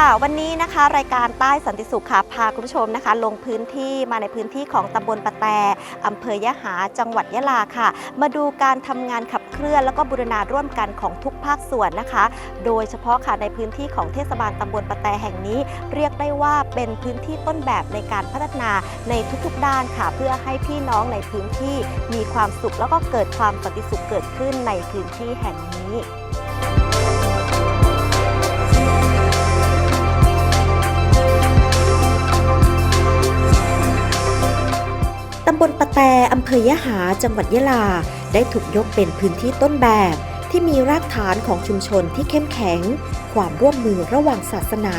ค่ะวันนี้นะคะรายการใต้สันติสุขค่ะพาคุณผู้ชมนะคะ ลงพื้นที่มาในพื้นที่ของตำบลปะแตอำเภอยะหาจังหวัดยะลาค่ะ มาดูการทำงานขับเคลื่อนแล้วก็บูรณาร่วมกันของทุกภาคส่วนนะคะ โดยเฉพาะค่ะในพื้นที่ของเทศบาลตำบลปะแตแห่งนี้ เรียกได้ว่าเป็นพื้นที่ต้นแบบในการพัฒนาในทุกๆด้านค่ะ เพื่อให้พี่น้องในพื้นที่มีความสุขแล้วก็เกิดความสันติสุขเกิดขึ้นในพื้นที่แห่งนี้ำบลปะแตอำเภอยะหา จังหวัดยะลา ได้ถูกยกเป็นพื้นที่ต้นแบบ ที่มีรากฐานของชุมชนที่เข้มแข็ง ความร่วมมือระหว่างศาสนา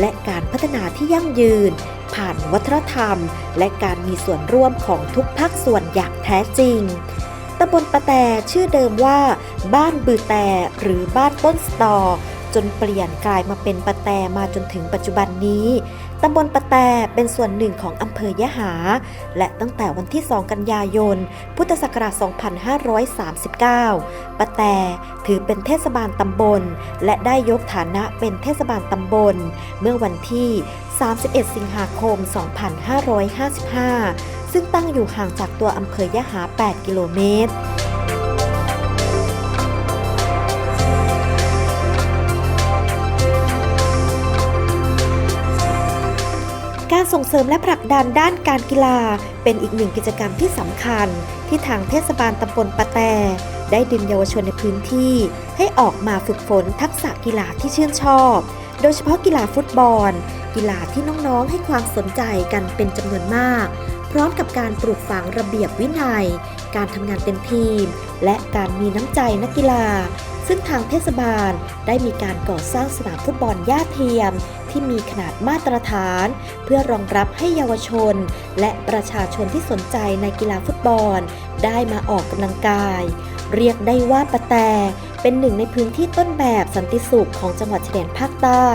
และการพัฒนาที่ยั่งยืน ผ่านวัฒนธรรม และการมีส่วนร่วมของทุกภาคส่วนอย่างแท้จริงตำบลปะแตชื่อเดิมว่า บ้านบือแตหรือบ้านต้นสตอจนเปลี่ยนกลายมาเป็นปะแตมาจนถึงปัจจุบันนี้ ตำบลปะแตเป็นส่วนหนึ่งของอำเภอยะหา และตั้งแต่วันที่ 2 กันยายน พุทธศักราช 2539 ปะแตถือเป็นเทศบาลตำบล และได้ยกฐานะเป็นเทศบาลตำบล เมื่อวันที่ 31 สิงหาคม 2555 ซึ่งตั้งอยู่ห่างจากตัวอำเภอยะหา 8 กิโลเมตร ส่งเสริมและผลักดันด้านการกีฬา เป็นอีกหนึ่งกิจกรรมที่สำคัญ ที่ทางเทศบาลตำบลปะแต ได้ดึงเยาวชนในพื้นที่ ให้ออกมาฝึกฝนทักษะกีฬาที่ชื่นชอบ โดยเฉพาะกีฬาฟุตบอล กีฬาที่น้องๆ ให้ความสนใจกันเป็นจำนวนมาก พร้อมกับการปลูกฝังระเบียบวินัย การทำงานเป็นทีม และการมีน้ำใจนักกีฬา ซึ่งทางเทศบาลได้มีการก่อสร้างสนามฟุตบอลหญ้าเทียม ที่มีขนาดมาตรฐาน เพื่อรองรับให้เยาวชน และประชาชนที่สนใจในกีฬาฟุตบอล ได้มาออกกำลังกาย เรียกได้ว่าปะแตเป็นหนึ่งในพื้นที่ต้นแบบสันติสุขของจังหวัดชายแดนภาคใต้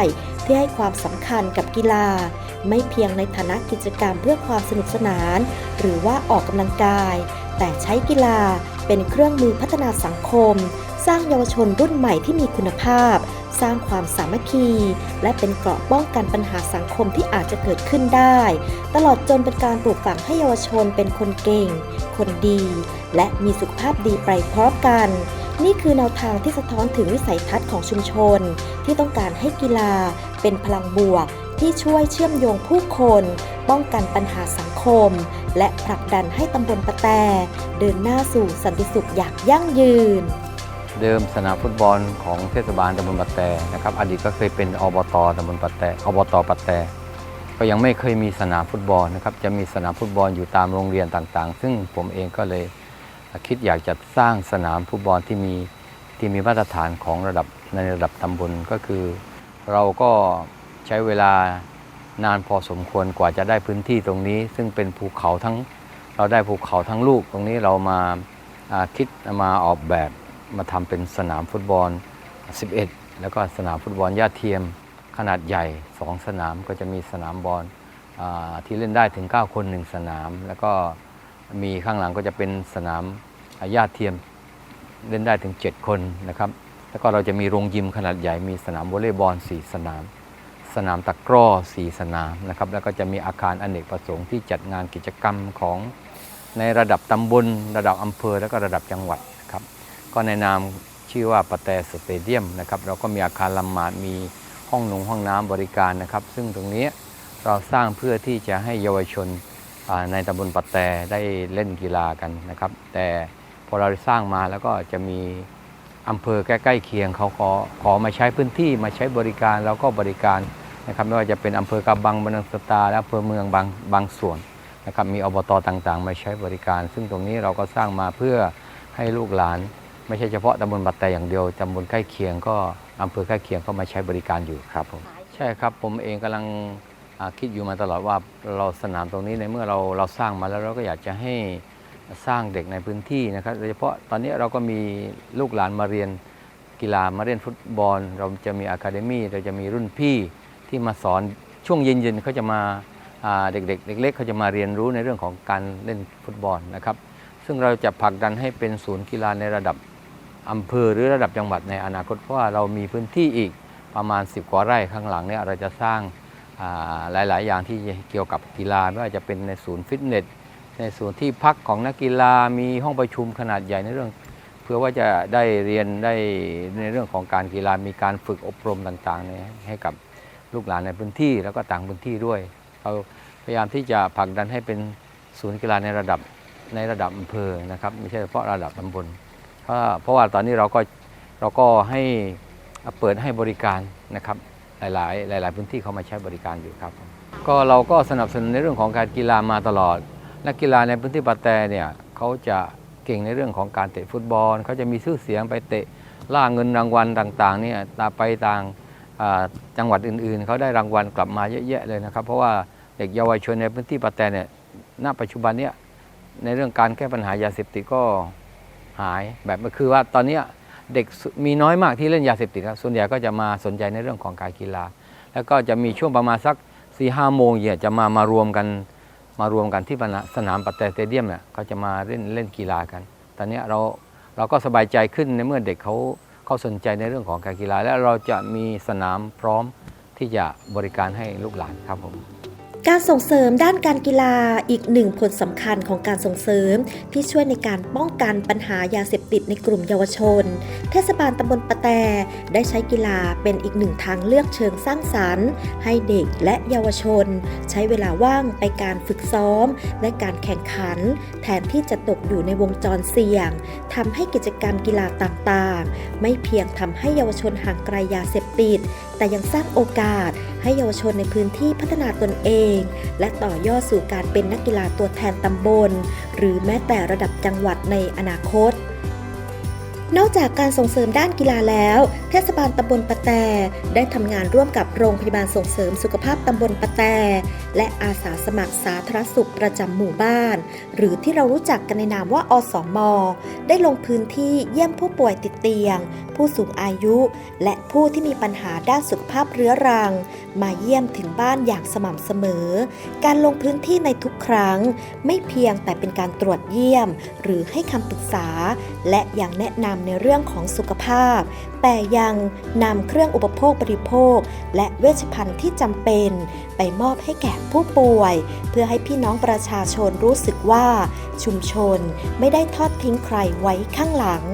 ที่ให้ความสำคัญกับกีฬา ไม่เพียงในฐานะกิจกรรมเพื่อความสนุกสนาน หรือว่าออกกำลังกาย แต่ใช้กีฬาเป็นเครื่องมือพัฒนาสังคม สร้างเยาวชนรุ่นใหม่ที่มีคุณภาพ สร้างความสามัคคี และเป็นเกราะป้องกันปัญหาสังคมที่อาจจะเกิดขึ้นได้ ตลอดจนเป็นการปลูกฝังให้เยาวชนเป็นคนเก่ง คนดี และมีสุขภาพดีไปพร้อมกันนี่คือแนวทางที่สะท้อนถึงวิสัยทัศน์ของชุมชน ที่ต้องการให้กีฬาเป็นพลังบวก ที่ช่วยเชื่อมโยงผู้คน ป้องกันปัญหาสังคม และผลักดันให้ตำบลปะแต เดินหน้าสู่สันติสุขอย่างยั่งยืน เดิมสนามฟุตบอลของเทศบาลตำบลปะแตนะครับอดีตก็เคยเป็นอบตตำบลปะแตอบตปะแตก็ยังไม่เคยมีสนามฟุตบอลนะครับจะมีสนามฟุตบอลอยู่ตามโรงเรียนต่างๆ ซึ่งผมเองก็เลยคิดอยากจะสร้างสนามฟุตบอลที่มีที่มีมาตรฐานของระดับในระดับตำบลก็คือ เราก็ใช้เวลานานพอสมควรกว่าจะได้พื้นที่ตรงนี้ ซึ่งเป็นภูเขาทั้งเราได้ภูเขาทั้งลูกตรงนี้เรามาอ่าคิดมาออกแบบ มาทำเป็นสนามฟุตบอล 11 แล้วก็สนามฟุตบอลหญ้าเทียมขนาดใหญ่ 2 สนามก็จะมีสนามบอลอที่เล่นได้ถึง 9 คน 1 สนาม แล้วก็มีข้างหลังก็จะเป็นสนามหญ้าเทียมเล่นได้ถึง 7 คนนะครับ แล้วก็เราจะมีโรงยิมขนาดใหญ่มีสนามวอลเลย์บอล 4 สนาม สนามตะกร้อ 4 สนามนะครับ แล้วก็จะมีอาคารอเนกประสงค์ที่จัดงานกิจกรรมของในระดับตำบล ระดับอำเภอ แล้วก็ระดับจังหวัดครับ ก็ในนามชื่อว่าปะแตสเตเดียมนะครับเราก็มีอาคารละหมาดมีห้องนงห้องน้ำบริการนะครับ ซึ่งตรงนี้เราสร้างเพื่อที่จะให้เยาวชนในตำบลปัตแตได้เล่นกีฬากันนะครับ แต่พอเราสร้างมาแล้วก็จะมีอำเภอใกล้ๆเคียงเขาขอขอมาใช้พื้นที่มาใช้บริการเราก็บริการนะครับ ไม่ว่าจะเป็นอำเภอกำบังบันนังสตาและอำเภอเมืองบางบางส่วนนะครับมีอบตต่างๆ มาใช้บริการ ซึ่งตรงนี้เราก็สร้างมาเพื่อให้ลูกหลาน ไม่ใช่เฉพาะตำบลปัตแตอย่างเดียวตำบลใกล้เคียงก็อำเภอใกล้เคียงก็มาใช้บริการอยู่ครับผมใช่ครับผมเองกำลังคิดอยู่มาตลอดว่าเราสนามตรงนี้ในเมื่อเราเราสร้างมาแล้วเราก็อยากจะให้สร้างเด็กในพื้นที่นะครับโดยเฉพาะตอนนี้เราก็มีลูกหลานมาเรียนกีฬามาเรียนฟุตบอล เราจะมีอะคาเดมี่เราจะมีรุ่นพี่ที่มาสอนช่วงเย็นๆเขาจะมาอ่าเด็กๆเล็กๆเขาจะมาเรียนรู้ในเรื่องของการเล่นฟุตบอลนะครับ ซึ่งเราจะผลักดันให้เป็นศูนย์กีฬาในระดับ อำเภอหรือระดับจังหวัดในอนาคตเพราะว่าเรามีพื้นที่อีกประมาณ 10 กว่าไร่ข้างหลังเนี่ยเราจะสร้างาหลาย ๆ อย่างที่เกี่ยวกับกีฬาไม่ว่าจะเป็นในศูนย์ฟิตเนสในศูนที่พักของนักกีฬามีห้องประชุมขนาดใหญ่ในเรื่อง เพื่อว่าจะได้เรียนได้ในเรื่องของการกีฬามีการฝึกอบรมต่างๆเนี่ยให้กับลูกหลานในพื้นที่แล้วก็ต่างพื้นที่ด้วยเราพยายามที่จะผลักดันให้เป็นศูนย์กีฬาในระดับในระดับอำเภอนะครับไม่ใช่เฉพาะระดับตำบล เพราะว่าตอนนี้เราก็เราก็ให้เปิดให้บริการนะครับหลาย ๆ หลาย ๆ พื้นที่เขามาใช้บริการอยู่ครับ ก็เราก็สนับสนุนในเรื่องของการกีฬามาตลอดนักกีฬาในพื้นที่ปาแตเนี่ยเขาจะเก่งในเรื่องของการเตะฟุตบอลเขาจะมีชื่อเสียงไปเตะล่าเงินรางวัลต่าง ๆ เนี่ยตาไปต่างจังหวัดอื่น ๆ เขาได้รางวัลกลับมาเยอะแยะเลยนะครับ เพราะว่าเด็กเยาวชนในพื้นที่ปาแตเนี่ยณปัจจุบันเนี่ยในเรื่องการแก้ปัญหายาเสพติดก็ หายแบบคือว่าตอนนี้เด็กมีน้อยมากที่เล่นยาเสพติดครับส่วนใหญ่ก็จะมาสนใจในเรื่องของการกีฬา แล้วก็จะมีช่วงประมาณสัก4ี่ห้าโมงเย็นจะมามารวมกันมารวมกันที่สนามปัตตสเตเดียมเนี่ยเขาจะมาเล่นเล่นกีฬากัน ตอนนี้เราเราก็สบายใจขึ้นในเมื่อเด็กเขาเขาสนใจในเรื่องของการกีฬา และเราจะมีสนามพร้อมที่จะบริการให้ลูกหลานครับผม การส่งเสริมด้านการกีฬาอีกหนึ่งผลสำคัญของการส่งเสริม ที่ช่วยในการป้องกันปัญหายาเสพติดในกลุ่มเยาวชน เทศบาลตำบลปะแตได้ใช้กีฬาเป็นอีกหนึ่งทางเลือกเชิงสร้างสรรค์ ให้เด็กและเยาวชน ใช้เวลาว่างไปการฝึกซ้อม และการแข่งขัน แทนที่จะตกอยู่ในวงจรเสี่ยงทำให้กิจกรรมกีฬาต่างๆ ไม่เพียงทำให้เยาวชนห่างไกลยาเสพติด แต่ยังสร้างโอกาส ให้เยาวชนในพื้นที่พัฒนาตนเอง และต่อยอดสู่การเป็นนักกีฬาตัวแทนตำบล หรือแม้แต่ระดับจังหวัดในอนาคต นอกจากการส่งเสริมด้านกีฬาแล้ว เทศบาลตำบลปะแตได้ทำงานร่วมกับโรงพยาบาลส่งเสริมสุขภาพตำบลปะแต และอาสาสมัครสาธารณสุขประจำหมู่บ้าน หรือที่เรารู้จักกันในนามว่าอสมได้ลงพื้นที่เยี่ยมผู้ป่วยติดเตียง ผู้สูงอายุ และผู้ที่มีปัญหาด้านสุขภาพเรื้อรัง มาเยี่ยมถึงบ้านอย่างสม่ำเสมอ การลงพื้นที่ในทุกครั้ง ไม่เพียงแต่เป็นการตรวจเยี่ยม หรือให้คำปรึกษาและยังแนะนำในเรื่องของสุขภาพ แต่ยังนำเครื่องอุปโภคบริโภค และเวชภัณฑ์ที่จำเป็น ไปมอบให้แก่ผู้ป่วย เพื่อให้พี่น้องประชาชนรู้สึกว่า ชุมชนไม่ได้ทอดทิ้งใครไว้ข้างหลัง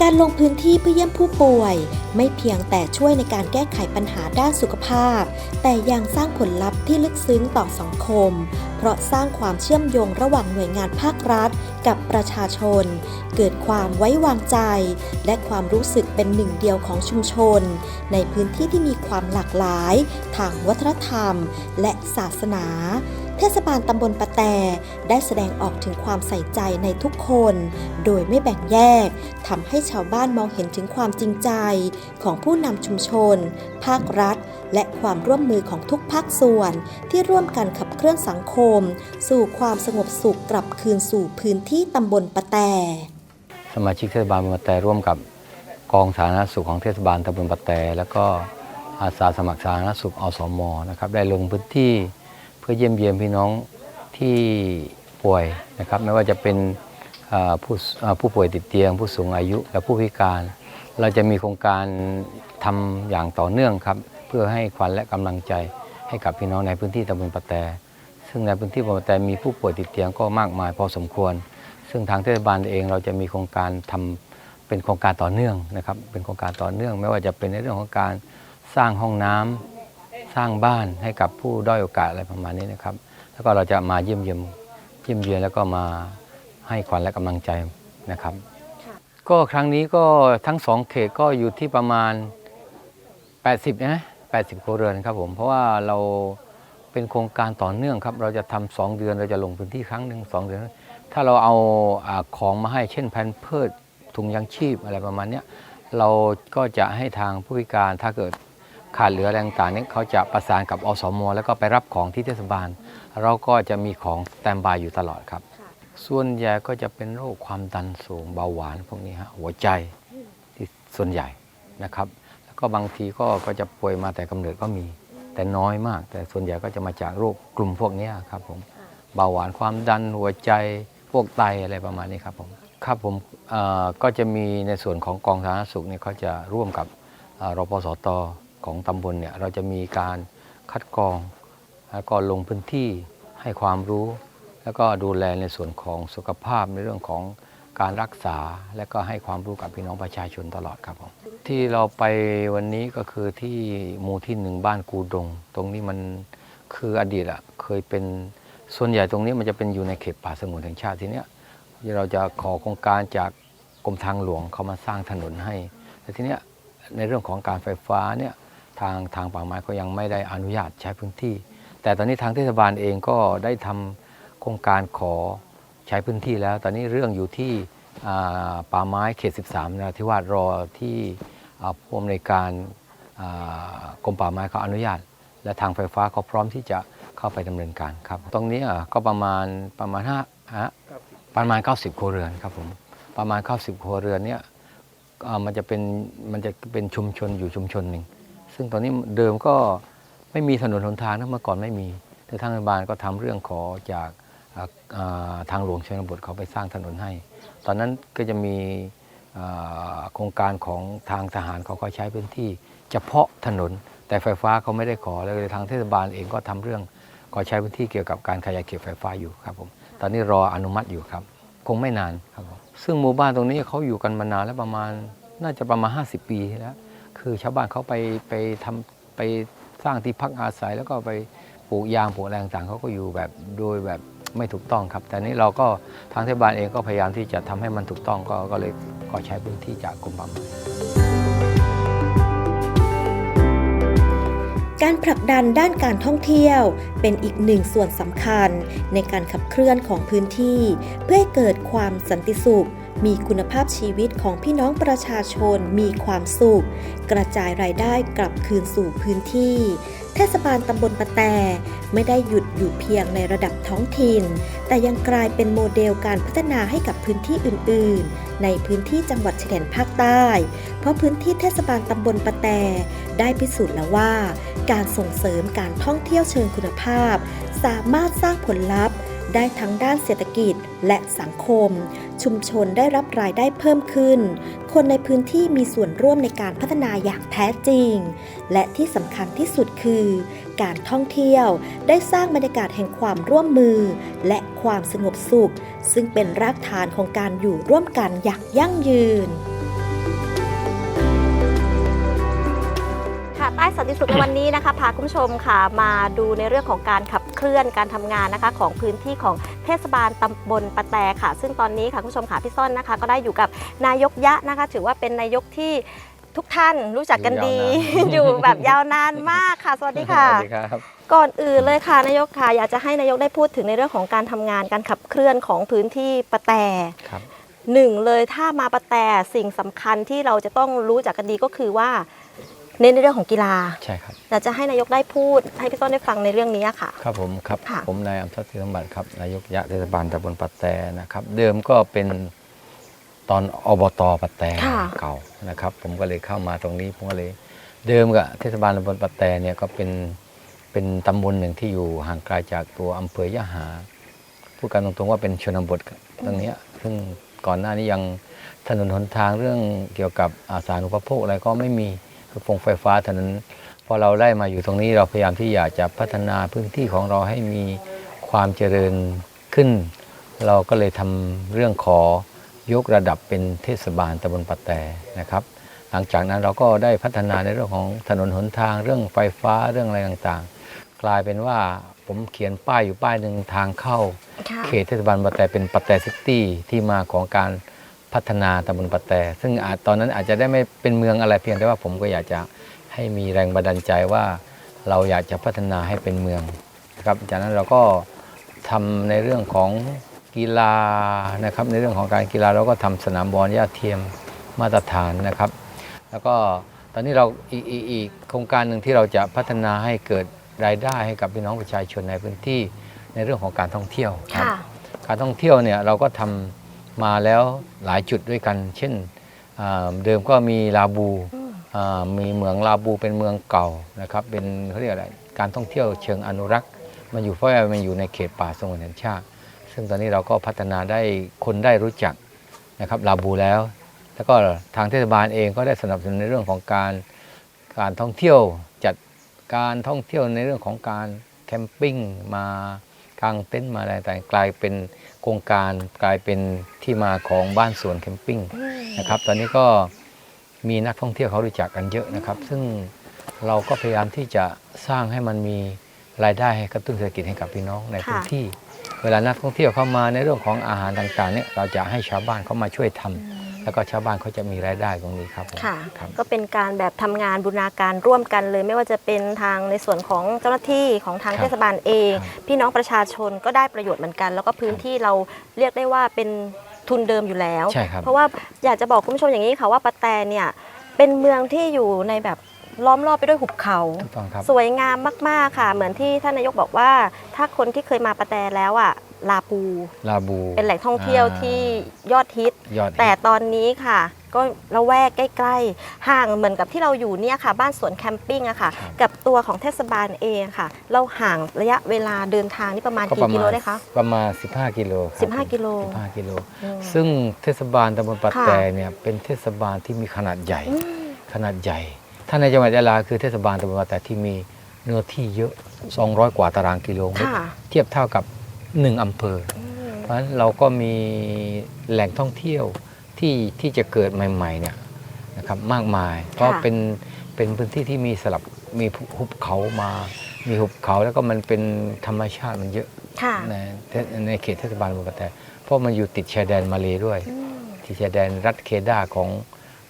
การลงพื้นที่เพื่อเยี่ยมผู้ป่วย ไม่เพียงแต่ช่วยในการแก้ไขปัญหาด้านสุขภาพ แต่ยังสร้างผลลัพธ์ที่ลึกซึ้งต่อสังคม เพราะสร้างความเชื่อมโยงระหว่างหน่วยงานภาครัฐ กับประชาชน เกิดความไว้วางใจ และความรู้สึกเป็นหนึ่งเดียวของชุมชน ในพื้นที่ที่มีความหลากหลาย ทางวัฒนธรรม และศาสนา เทศบาลตำบลปะแตได้แสดงออกถึงความใส่ใจในทุกคน โดยไม่แบ่งแยกทำให้ชาวบ้านมองเห็นถึงความจริงใจของผู้นำชุมชน ภาครัฐ และความร่วมมือของทุกภาคส่วน ที่ร่วมกันขับเคลื่อนสังคม สู่ความสงบสุขกลับคืนสู่พื้นที่ตำบลปะแต สมาชิกเทศบาลปะแตร่วมกับกองสาธารณสุขของเทศบาลตำบลปะแต แล้วก็อาสาสมัครสาธารณสุขอสมนะครับได้ลงพื้นที่ พื่อเยี่ยมเยียมพี่น้องที่ป่วยนะครับ ไม่ว่าจะเป็นผู้ผู้ป่วยติดเตียง ผู้สูงอายุและผู้พิการ เราจะมีโครงการทำอย่างต่อเนื่องครับ เพื่อให้ขวัญและกำลังใจให้กับพี่น้องในพื้นที่ตำบลปะแต ซึ่งในพื้นที่ตำบลปะแตมีผู้ป่วยติดเตียงก็มากมายพอสมควร ซึ่งทางเทศบาลเองเราจะมีโครงการทเป็นโครงการต่อเนื่องนะครับ เป็นโครงการต่อเนื่อง ไม่ว่าจะเป็นในเรื่องของการสร้างห้องน้ำ สร้างบ้านให้กับผู้ด้อยโอกาสอะไรประมาณนี้นะครับ แล้วก็เราจะมาเยี่ยมเยียมเยี่ยมเยียนแล้วก็มาให้ขวัญและกำลังใจนะครับ ก็ครั้งนี้ก็ทั้งสองเขตก็อยู่ที่ประมาณ 80นะ80ครัวเรือนครับผมเพราะว่าเราเป็นโครงการต่อเนื่องครับ เราจะทำสองเดือนเราจะลงพื้นที่ครั้งหนึ่งสองเดือน ถ้าเราเอาอาของมาให้เช่นแผ่นเพิดถุงยางชีพอะไรประมาณเนี้ยเราก็จะให้ทางผู้พิการถ้าเกิด ขาดเหลือแรงต่างๆเนี่ยเขาจะประสานกับอสมแล้วก็ไปรับของที่เทศบาล เราก็จะมีของแตมบายอยู่ตลอดครับ ส่วนใหญ่ก็จะเป็นโรคความดันสูงเบาหวานพวกนี้ฮะหัวใจที่ส่วนใหญ่นะครับ แล้วก็บางทีก็ก็จะป่วยมาแต่กำเนิดก็มี แต่น้อยมาก แต่ส่วนใหญ่ก็จะมาจากโรคกลุ่มพวกเนี้ยครับผมเบาหวานความดันหัวใจพวกไตอะไรประมาณนี้ครับผมครับผมเอ่อก็จะมีในส่วนของกองสาธารณสุขเนี่ยเขาจะร่วมกับเอ่อรปสต ของตำบลเนี่ยเราจะมีการคัดกรองแล้วก็ลงพื้นที่ให้ความรู้ แล้วก็ดูแลในส่วนของสุขภาพในเรื่องของการรักษา และก็ให้ความรู้กับพี่น้องประชาชนตลอดครับผมที่เราไปวันนี้ก็คือที่หมู่ที่หนึ่งบ้านกูดง ตรงนี้มันคืออดีตอะเคยเป็นส่วนใหญ่ตรงนี้มันจะเป็นอยู่ในเขตป่าสงวนแห่งชาติทีเนี้ยเราจะขอโครงการจากกรมทางหลวงเขามาสร้างถนนให้แต่ทีเนี้ยในเรื่องของการไฟฟ้าเนี่ย ทางทางป่าไม้ก็ยังไม่ได้อนุญาตใช้พื้นที่ แต่ตอนนี้ทางเทศบาลเองก็ได้ทำโครงการขอใช้พื้นที่แล้ว ตอนนี้เรื่องอยู่ที่อ่าป่าไม้เขต 13นราธิวาสรอที่อ่าผู้อำนวยการอ่ากรมป่าไม้เขาอนุญาต และทางไฟฟ้าเขาพร้อมที่จะเข้าไปดำเนินการครับ ตรงนี้อะก็ประมาณประมาณห้าฮะประมาณ 90ครัวเรือนครับผมประมาณ 90ครัวเรือนเนี่ยอ่ามันจะเป็นมันจะเป็นชุมชนอยู่ชุมชนหนึ่ง ซึ่งตอนนี้เดิมก็ไม่มีถนนหนทางนะเมื่อก่อนไม่มี แต่ทางรัฐบาลก็ทำเรื่องขอจากทางหลวงชนบทเขาไปสร้างถนนให้ ตอนนั้นก็จะมีโครงการของทางทหารเขาก็ใช้พื้นที่ เฉพาะถนน แต่ไฟฟ้าเขาไม่ได้ขอเลยทางเทศบาลเองก็ทำเรื่องขอใช้พื้นที่เกี่ยวกับการขยายเขตไฟฟ้าอยู่ครับผมตอนนี้รออนุมัติอยู่ครับ คงไม่นานครับผมซึ่งหมู่บ้านตรงนี้เขาอยู่กันมานานแล้วประมาณน่าจะประมาณ 50 ปีแล้ว คือชาวบ้านเขาไปไปทำไปสร้างที่พักอาศัยแล้วก็ไปปลูกยางปลูกอะไรต่างๆเขาก็อยู่แบบโดยแบบไม่ถูกต้องครับ แต่นี้เราก็ทางเทศบาลเองก็พยายามที่จะทำให้มันถูกต้องก็ก็เลยขอใช้พื้นที่จากกรมป่าไม้การผลักดันด้านการท่องเที่ยวเป็นอีกหนึ่งส่วนสำคัญในการขับเคลื่อนของพื้นที่ เพื่อให้เกิดความสันติสุข มีคุณภาพชีวิตของพี่น้องประชาชนมีความสุข กระจายรายได้กลับคืนสู่พื้นที่ เทศบาลตำบลปะแตไม่ได้หยุดอยู่เพียงในระดับท้องถิ่น แต่ยังกลายเป็นโมเดลการพัฒนาให้กับพื้นที่อื่น ๆ ในพื้นที่จังหวัดชายแดนภาคใต้ เพราะพื้นที่เทศบาลตำบลปะแตได้พิสูจน์แล้วว่า การส่งเสริมการท่องเที่ยวเชิงคุณภาพ สามารถสร้างผลลัพธ์ ได้ทั้งด้านเศรษฐกิจและสังคม ชุมชนได้รับรายได้เพิ่มขึ้น คนในพื้นที่มีส่วนร่วมในการพัฒนาอย่างแท้จริง และที่สำคัญที่สุดคือ การท่องเที่ยวได้สร้างบรรยากาศแห่งความร่วมมือ และความสงบสุข ซึ่งเป็นรากฐานของการอยู่ร่วมกันอย่างยั่งยืนค่ะใต้สันติสุขในวันนี้นะคะพาคุณผู้ชมค่ะมาดูในเรื่องของการขับ เคลื่อนการทำงานนะคะของพื้นที่ของเทศบาลตำบลปะแตค่ะ ซึ่งตอนนี้ค่ะคุณผู้ชมค่ะพี่ซ่อนนะคะ ก็ได้อยู่กับนายกยะนะคะ ถือว่าเป็นนายกที่ทุกท่านรู้จักกันดี อยู่ยาวนานอยู่แบบยาวนานมากค่ะ สวัสดีค่ะ สวัสดีครับ ก่อนอื่นเลยค่ะนายกค่ะ อยากจะให้นายกได้พูดถึงในเรื่องของการทำงานการขับเคลื่อนของพื้นที่ปะแตครับหนึ่งเลยถ้ามาปะแตสิ่งสำคัญที่เราจะต้องรู้จักกันดีก็คือว่า เน้นในเรื่องของกีฬาใช่ครับอยากจะให้นายกได้พูด ให้พี่ต้นได้ฟังในเรื่องนี้ค่ะ ครับผมครับ ค่ะ ผมนายอำนาจเทสมบัติครับนายกยะเทศบาลตำบลปะแตนะครับ เดิมก็เป็นตอนอบตปะแตค่ะ เก่านะครับ ผมก็เลยเข้ามาตรงนี้ผมก็เลยเดิมกับเทศบาลตำบลปะแตเนี่ยก็เป็นเป็นตำบลหนึ่งที่อยู่ห่างไกลจากตัวอำเภอยะหาพูดกันตรงๆว่าเป็นชนบทตรงเนี้ยซึ่งก่อนหน้านี้ยังถนนหนทางเรื่องเกี่ยวกับอาสานุปโภคอะไรก็ไม่มีคือ ฟงไฟฟ้าถนนพอเราได้มาอยู่ตรงนี้เราพยายามที่อยากจะพัฒนาพื้นที่ของเราให้มีความเจริญขึ้น เราก็เลยทำเรื่องขอยกระดับเป็นเทศบาลตำบลปะแต่นะครับ หลังจากนั้นเราก็ได้พัฒนาในเรื่องของถนนหนทางเรื่องไฟฟ้าเรื่องอะไรต่างๆ กลายเป็นว่าผมเขียนป้ายอยู่ป้ายหนึ่งทางเข้าค่ะเขตเทศบาลปะแต่เป็นปะแต่ซิตี้ที่มาของการ พัฒนาตำบลปะแต่ ซึ่งอาจตอนนั้นอาจจะได้ไม่เป็นเมืองอะไรเพียงแต่ว่าผมก็อยากจะให้มีแรงบันดาลใจว่าเราอยากจะพัฒนาให้เป็นเมืองนะครับจากนั้นเราก็ทำในเรื่องของกีฬานะครับ ในเรื่องของการกีฬาเราก็ทำสนามบอลหญ้าเทียมมาตรฐานนะครับ แล้วก็ตอนนี้เราอีกอีกอีกโครงการหนึ่งที่เราจะพัฒนาให้เกิดรายได้ให้กับพี่น้องประชาชนในพื้นที่ในเรื่องของการท่องเที่ยวครับค่ะการท่องเที่ยวเนี่ยเราก็ทำ มาแล้วหลายจุดด้วยกัน เช่นอ่าเดิมก็มีลาบูอ่ามีเมืองลาบูเป็นเมืองเก่านะครับ เป็นเขาเรียกอะไรการท่องเที่ยวเชิงอนุรักษ์มันอยู่เพราะว่ามันอยู่ในเขตป่าสงวนแห่งชาติ ซึ่งตอนนี้เราก็พัฒนาได้คนได้รู้จักนะครับลาบูแล้ว แล้วก็ทางเทศบาลเองก็ได้สนับสนุนในเรื่องของการการท่องเที่ยวจัดการท่องเที่ยวในเรื่องของการแคมปิ้งมากางเต็นท์มาอะไรต่างๆกลายเป็น โครงการกลายเป็นที่มาของบ้านสวนแคมปิ้งนะครับ ตอนนี้ก็มีนักท่องเที่ยวเขารู้จักกันเยอะนะครับ ซึ่งเราก็พยายามที่จะสร้างให้มันมีรายได้ให้กระตุ้นเศรษฐกิจให้กับพี่น้องในพื้นค่ะที่ เวลานักท่องเที่ยวเข้ามาในเรื่องของอาหารต่างๆเนี่ยเราจะให้ชาวบ้านเขามาช่วยทำ แล้วก็ชาวบ้านเขาจะมีรายได้ตรงนี้ครับผมค่ะ ครับ ก็เป็นการแบบทำงานบูรณาการร่วมกันเลย ไม่ว่าจะเป็นทางในส่วนของเจ้าหน้าที่ของทางครับเทศบาลเอง ครับพี่น้องประชาชนก็ได้ประโยชน์เหมือนกัน แล้วก็พื้นที่เราเรียกได้ว่าเป็นทุนเดิมอยู่แล้ว ใช่ครับเพราะว่าอยากจะบอกคุณผู้ชมอย่างนี้ค่ะว่าปะแตเนี่ยเป็นเมืองที่อยู่ในแบบล้อมรอบไปด้วยหุบเขา ถูกต้องครับ สวยงามมาก ๆ ค่ะ เหมือนที่ท่านนายกบอกว่า ถ้าคนที่เคยมาปะแตแล้วอะ ลาปู ลาบูเป็นแหล่งท่องเที่ยวาที่ยอดฮิต ยอดฮิต แต่ตอนนี้ค่ะ ก็ละแวกใกล้ๆ ห่างเหมือนกับที่เราอยู่เนี่ยค่ะ บ้านสวนแคมปิ้งอะค่ะ ครับ กับตัวของเทศบาลเองค่ะ เราห่างระยะเวลาเดินทางนี่ประมาณก็กี่ประกิมาโลณได้คะ ประมาณ 15 กิโลครับ15กิโล 15 กิโล อืม ซึ่งเทศบาลตำบลปะค่ะ แต่เนี่ยเป็นเทศบาลที่มีขนาดใหญ่ อืม ขนาดใหญ่ ถ้าในจังหวัดยะลาคือเทศบาลตำบลปะแต่ที่มีเนื้อที่เยอะ 200 กว่าตารางกิโลเมตรค่ะ เทียบเท่ากับ 1อำเภออืมเพราะฉะนั้นเราก็มีแหล่งท่องเที่ยวที่ที่จะเกิดใหม่ๆเนี่ยนะครับมากมาย เพราะเป็นเป็นพื้นที่ที่มีสลับมีหุบเขามา มีหุบเขาแล้วก็มันเป็นธรรมชาติมันเยอะค่ะในเทศในเขตเทศบาลเมืองปะแต่เพราะมันอยู่ติดชายแดนมาเลด้วยอืมที่ชายแดนรัฐเคดาของ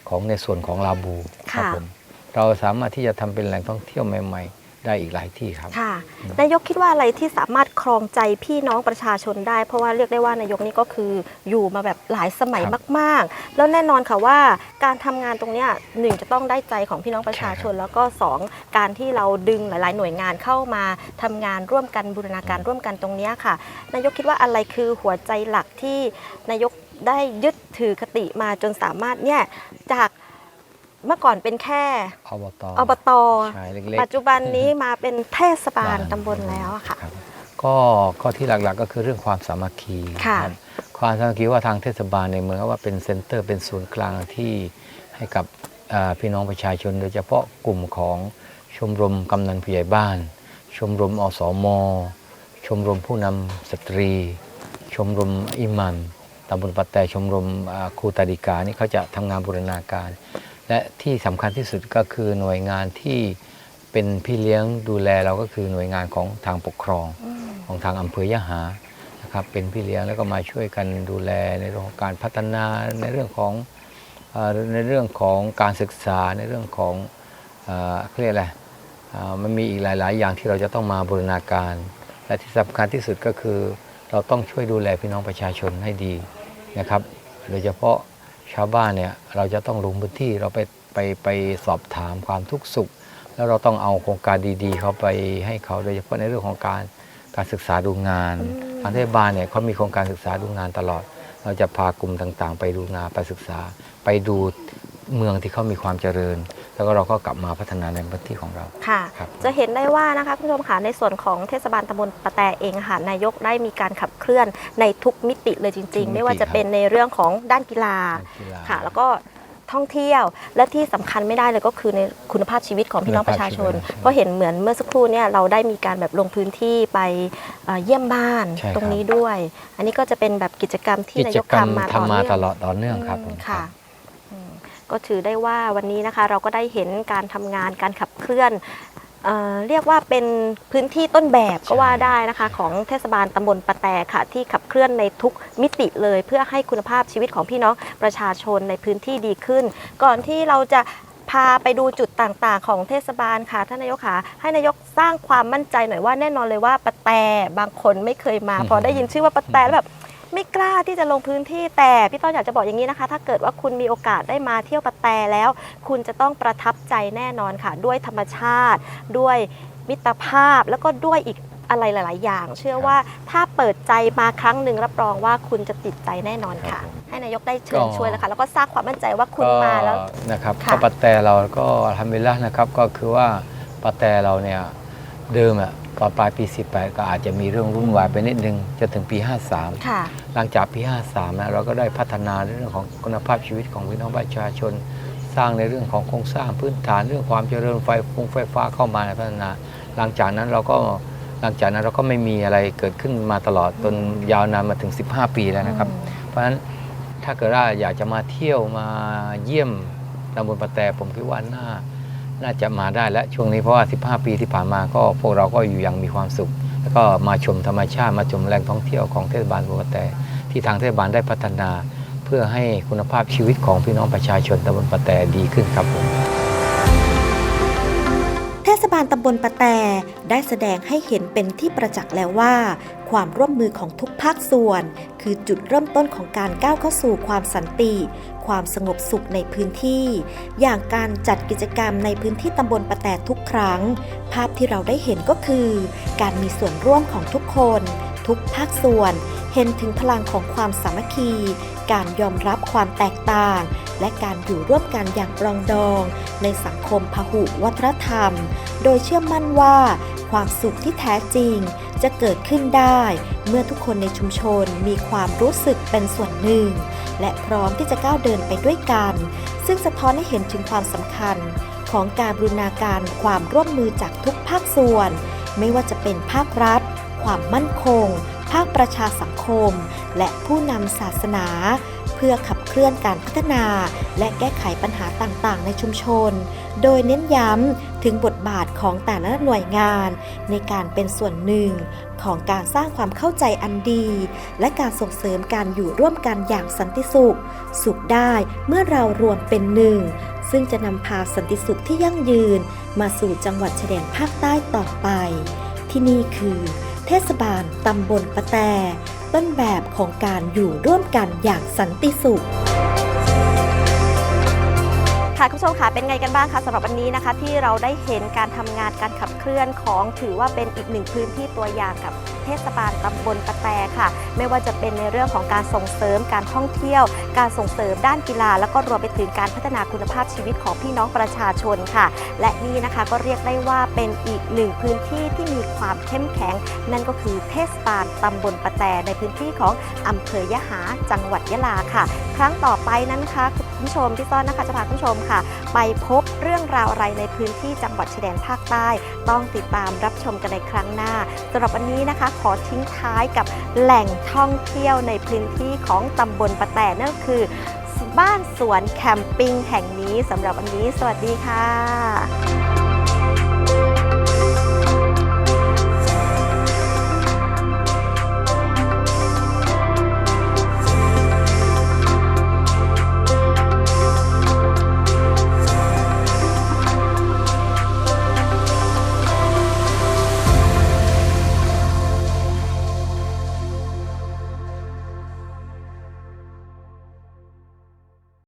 ของในส่วนของลาบูครับค่ะผมเราสามารถที่จะทำเป็นแหล่งท่องเที่ยวใหม่ ๆ ได้อีกหลายที่ครับ ค่ะ นายกคิดว่าอะไรที่สามารถครองใจพี่น้องประชาชนได้ เพราะว่าเรียกได้ว่านายกนี่ก็คืออยู่มาแบบหลายสมัยครับมาก ๆ แล้วแน่นอนค่ะว่าการทำงานตรงเนี้ยหนึ่งจะต้องได้ใจของพี่น้องประชาชน แล้วก็สองการที่เราดึงหลาย ๆ หน่วยงานเข้ามาทำงานร่วมกันบูรณาการร่วมกันตรงเนี้ยค่ะ นายกคิดว่าอะไรคือหัวใจหลักที่นายกได้ยึดถือคติมาจนสามารถเนี่ยจาก เมื่อก่อนเป็นแค่อบตอบตใช่เล็กๆปัจจุบันนี้มาเป็นเทศบาลบ้านตำบลแล้วอะค่ะครับก็ข้อที่หลักๆก็คือเรื่องความสามัคคีค่ะ รับความสามัคคีว่าทางเทศบาลในเมืองว่าเป็นเซ็นเตอร์เป็นศูนย์กลางที่ให้กับอ่าพี่น้องประชาชน โดยเฉพาะกลุ่มของชมรมกำนันผู้ใหญ่บ้าน ชมรมอสม ชมรมผู้นำสตรี ชมรมอิหมัมตำบลปัตแต่ชมรมอ่าครูตาดิกานี่เขาจะทำงานบูรณาการ และที่สำคัญที่สุดก็คือหน่วยงานที่เป็นพี่เลี้ยงดูแลเราก็คือหน่วยงานของทางปกครองของทางอำเภอยะหานะครับเป็นพี่เลี้ยงแล้วก็มาช่วยกันดูแลในเรื่องของการพัฒนาในเรื่องของเอ่อในเรื่องของการศึกษาในเรื่องของเอ่อเขาเรียกอะไรเอ่อมันมีอีกหลาย ๆ อย่างที่เราจะต้องมาบูรณาการ และที่สำคัญที่สุดก็คือเราต้องช่วยดูแลพี่น้องประชาชนให้ดีนะครับ โดยเฉพาะ ชาวบ้านเนี่ยเราจะต้องลงพื้นที่เราไปไปไปสอบถามความทุกข์สุข แล้วเราต้องเอาโครงการดีๆ เขาไปให้เขาโดยเฉพาะในเรื่องของการการศึกษาดูงานอืมทางเทศบาลเนี่ยเขามีโครงการศึกษาดูงานตลอด เราจะพากลุ่มต่างๆ ไปดูงานไปศึกษา ไปดูเมืองที่เขามีความเจริญ แล้วก็เราก็กลับมาพัฒนาในพื้นที่ของเรา ค่ะ ครับ จะเห็นได้ว่านะคะคุณผู้ชมค่ะในส่วนของเทศบาลตำบลปะแตเองค่ะนายกได้มีการขับเคลื่อนในทุกมิติเลยจทุริงกมิติๆไม่ว่าจะครับเป็นในเรื่องของด้านกีฬากีฬาค่ะ แล้วก็ท่องเที่ยวและที่สำคัญไม่ได้เลยก็คือในคุณภาพชีวิตของพี่น้องประชาชนคุณภาพชีวิตเพราะเห็นเหมือนเมื่อสักครู่เนี่ยเราได้มีการแบบลงพื้นที่ไปเอ่อเยี่ยมบ้านใช่ครับตรงนี้ด้วย อันนี้ก็จะเป็นแบบกิจกรรมที่กินาจยกกรรมทำมาทำมาตต่อลเนื่องอดต่อเนื่องครับผมค่ะอืม ก็ถือได้ว่าวันนี้นะคะเราก็ได้เห็นการทำงานการขับเคลื่อนเอ่อเรียกว่าเป็นพื้นที่ต้นแบบก็ว่าได้นะคะ ของเทศบาลตำบลปะแตค่ะที่ขับเคลื่อนในทุกมิติเลย เพื่อให้คุณภาพชีวิตของพี่น้องประชาชนในพื้นที่ดีขึ้น ก่อนที่เราจะพาไปดูจุดต่างๆ ของเทศบาลค่ะท่านนายกค่ะให้นายกสร้างความมั่นใจหน่อยว่าแน่นอนเลยว่าปะแตบางคนไม่เคยมา พอได้ยินชื่อว่าปะแตแล้วแบบ ไม่กล้าที่จะลงพื้นที่แต่พี่ต้นอยากจะบอกอย่างนี้นะคะ ถ้าเกิดว่าคุณมีโอกาสได้มาเที่ยวปะแตแล้ว คุณจะต้องประทับใจแน่นอนค่ะ ด้วยธรรมชาติ ด้วยมิตรภาพแล้วก็ด้วยอีกอะไรหลาย ๆ อย่าง เชื่อว่าถ้าเปิดใจมาครั้งหนึ่งรับรองว่าคุณจะติดใจแน่นอนค่ะ ให้นายกได้เชิญก็ช่วยแล้วค่ะ แล้วก็สร้างความมั่นใจว่าคุณมาแล้ว ก็นะครับค่ะ ก็ปะแตเราก็ทำเวลานะครับก็คือว่าปะแตเราเนี่ยเดิมอะ ตอนปลายปี 18 ก็อาจจะมีเรื่องวุ่นวายไปนิดนึงจนถึงปี 53 ค่ะ หลังจากปี 53 นะเราก็ได้พัฒนาในเรื่องของคุณภาพชีวิตของพี่น้องประชาชน สร้างในเรื่องของโครงสร้างพื้นฐานเรื่องความเจริญไฟฟงไฟฟ้าเข้ามาในพัฒนา หลังจากนั้นเราก็หลังจากนั้นเราก็ไม่มีอะไรเกิดขึ้นมาตลอดจนยาวนานมาถึง 15 ปีแล้วนะครับ เพราะฉะนั้นถ้าเกิดว่าอยากจะมาเที่ยวมาเยี่ยมตำบลปะแตผมคิดว่าน่า น่าจะมาได้และช่วงนี้เพราะว่า 15 ปีที่ผ่านมาก็พวกเราก็อยู่อย่างมีความสุข แล้วก็มาชมธรรมชาติมาชมแหล่งท่องเที่ยวของเทศบาลบลปะแตที่ทางเทศบาลได้พัฒนา เพื่อให้คุณภาพชีวิตของพี่น้องประชาชนตำบลปะแตดีขึ้นครับผมเทศบาลตำบลปะแตได้แสดงให้เห็นเป็นที่ประจักษ์แล้วว่า ความร่วมมือของทุกภาคส่วน คือจุดเริ่มต้นของการก้าวเข้าสู่ความสันติ ความสงบสุขในพื้นที่ อย่างการจัดกิจกรรมในพื้นที่ตำบลปะแตทุกครั้ง ภาพที่เราได้เห็นก็คือ การมีส่วนร่วมของทุกคน ทุกภาคส่วน เห็นถึงพลังของความสามัคคี การยอมรับความแตกต่าง และการอยู่ร่วมกันอย่างปรองดอง ในสังคมพหุวัฒนธรรม โดยเชื่อมั่นว่า ความสุขที่แท้จริงจะเกิดขึ้นได้ เมื่อทุกคนในชุมชนมีความรู้สึกเป็นส่วนหนึ่ง และพร้อมที่จะก้าวเดินไปด้วยกัน ซึ่งสะท้อนให้เห็นถึงความสำคัญ ของการบรูรณาการความร่วมมือจากทุกภาคส่วน ไม่ว่าจะเป็นภาครัฐ ความมั่นคง ภาคประชาสังคม และผู้นำศาสนา พื่อขับเคลื่อนการพัฒนา และแก้ไขปัญหาต่างๆ ในชุมชน โดยเน้นย้ำถึงบทบาทของแต่ละหน่วยงาน ในการเป็นส่วนหนึ่ง ของการสร้างความเข้าใจอันดี และการส่งเสริมการอยู่ร่วมกันอย่างสันติสุข สุขได้เมื่อเรารวมเป็นหนึ่ง ซึ่งจะนำพาสันติสุขที่ยั่งยืน มาสู่จังหวัดชายแดนภาคใต้ต่อไป ที่นี่คือ เทศบาลตำบลปะแต ต้นแบบของการอยู่ร่วมกันอย่างสันติสุขค่ะคุณผู้ชมค่ะเป็นไงกันบ้างคะสำหรับวันนี้นะคะ ที่เราได้เห็นการทำงานการขับเคลื่อนของถือว่าเป็นอีกหนึ่งพื้นที่ตัวอย่างกับ ทศบาลตำบลปะแตค่ะ ไม่ว่าจะเป็นในเรื่องของการส่งเสริมการท่องเที่ยว การส่งเสริมด้านกีฬา แล้วก็รวมไปถึงการพัฒนาคุณภาพชีวิตของพี่น้องประชาชนค่ะ และนี่นะคะก็เรียกได้ว่าเป็นอีกหนึ่งพื้นที่ที่มีความเข้มแข็ง นั่นก็คือเทศบาลตำบลปะแตในพื้นที่ของอำเภอยะหาจังหวัดยะลาค่ะ ครั้งต่อไปนั้นนะคะคุณผู้ชมพี่ต้อนนะคะจะพาคุณผู้ชมค่ะ ไปพบเรื่องราวอะไรในพื้นที่จังหวัดชายแดนภาคใต้ ต้องติดตามรับชมกันในครั้งหน้าสำหรับวันนี้นะคะขอทิ้งท้ายกับแหล่งท่องเที่ยวในพื้นที่ของตำบลปะแต่นั่นคือ บ้านสวนแคมปิ้งแห่งนี้สำหรับวันนี้ สวัสดีค่ะ